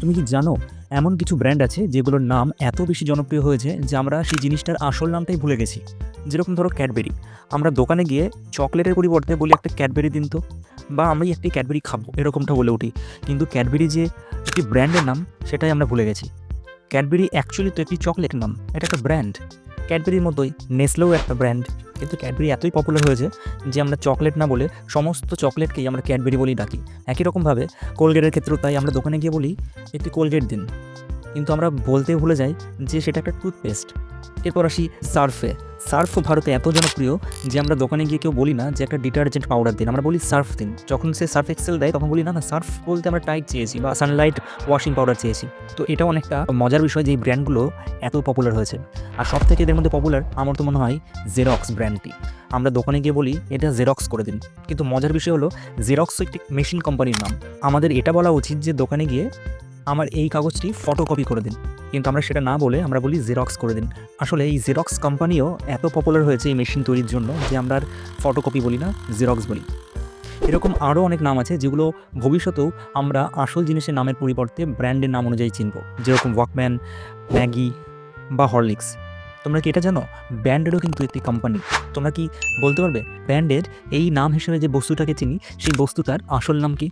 তুমি কি জানো, এমন কিছু ব্র্যান্ড আছে যেগুলোর নাম এত বেশি জনপ্রিয় হয়েছে যে আমরা সেই জিনিসটার আসল নামটাই ভুলে গেছি। যেরকম ধরো ক্যাডবেরি আমরা দোকানে গিয়ে চকলেটের পরিবর্তে বলি একটা ক্যাডবেরি দিন তো, বা আমি একটি ক্যাডবেরি খাব, এরকমটা বলে উঠি। কিন্তু ক্যাডবেরি যে একটি ব্র্যান্ডের নাম, সেটাই আমরা ভুলে গেছি। ক্যাডবেরি অ্যাকচুয়ালি তো একটি চকলেট নাম, এটা একটা ব্র্যান্ড ক্যাডবেরির মতোই নেসলেও একটা ব্র্যান্ড কিন্তু ক্যাডবেরি এতই পপুলার হয়েছে যে আমরা চকলেট না বলে সমস্ত চকলেটকেই আমরা ক্যাডবেরি বলেই ডাকি। একই রকমভাবে কোলগেটের ক্ষেত্রেও তাই আমরা দোকানে গিয়ে বলি একটি কোলগেট দিন। কিন্তু আমরা বলতে ভুলে যাই যে সেটা একটা টুথপেস্ট এরপর আসি সার্ফে সার্ফ ভারতে এত জনপ্রিয় যে আমরা দোকানে গিয়ে কেউ বলি না যে একটা ডিটারজেন্ট পাউডার দিন। আমরা বলি সার্ফ দিন। যখন সে সার্ফ এক্সেল দেয়, তখন বলি, না না, সার্ফ বলতে আমরা টাইট চেয়েছি বা সানলাইট ওয়াশিং পাউডার চেয়েছি। তো এটা অনেকটা মজার বিষয় যে এই ব্র্যান্ডগুলো এত পপুলার হয়েছে। আর সব থেকে এদের মধ্যে পপুলার আমার তো মনে হয় জেরক্স ব্র্যান্ডটি আমরা দোকানে গিয়ে বলি, এটা জেরক্স করে দিন। কিন্তু মজার বিষয় হলো জেরক্স একটি মেশিন কোম্পানির নাম। আমাদের এটা বলা উচিত যে দোকানে গিয়ে আমার এই কাগজটি ফটোকপি করে দিন। কিন্তু আমরা সেটা না বলে আমরা বলি জেরক্স করে দিন। আসলে এই জেরক্স কোম্পানিও এত পপুলার হয়েছে এই মেশিন তৈরির জন্য যে আমরা আর ফটোকপি বলি না জেরক্স বলি। এরকম আরও অনেক নাম আছে যেগুলো ভবিষ্যতেও আমরা আসল জিনিসের নামের পরিবর্তে ব্র্যান্ডের নাম অনুযায়ী চিনব। যেরকম ওয়াকম্যান ম্যাগি বা হরলিক্স তোমরা কি এটা জানো? ব্র্যান্ডেরও কিন্তু একটি কোম্পানি তোমরা কি বলতে পারবে? ব্র্যান্ডের এই নাম হিসেবে যে বস্তুটাকে চিনি, সেই বস্তুটার আসল নাম কি?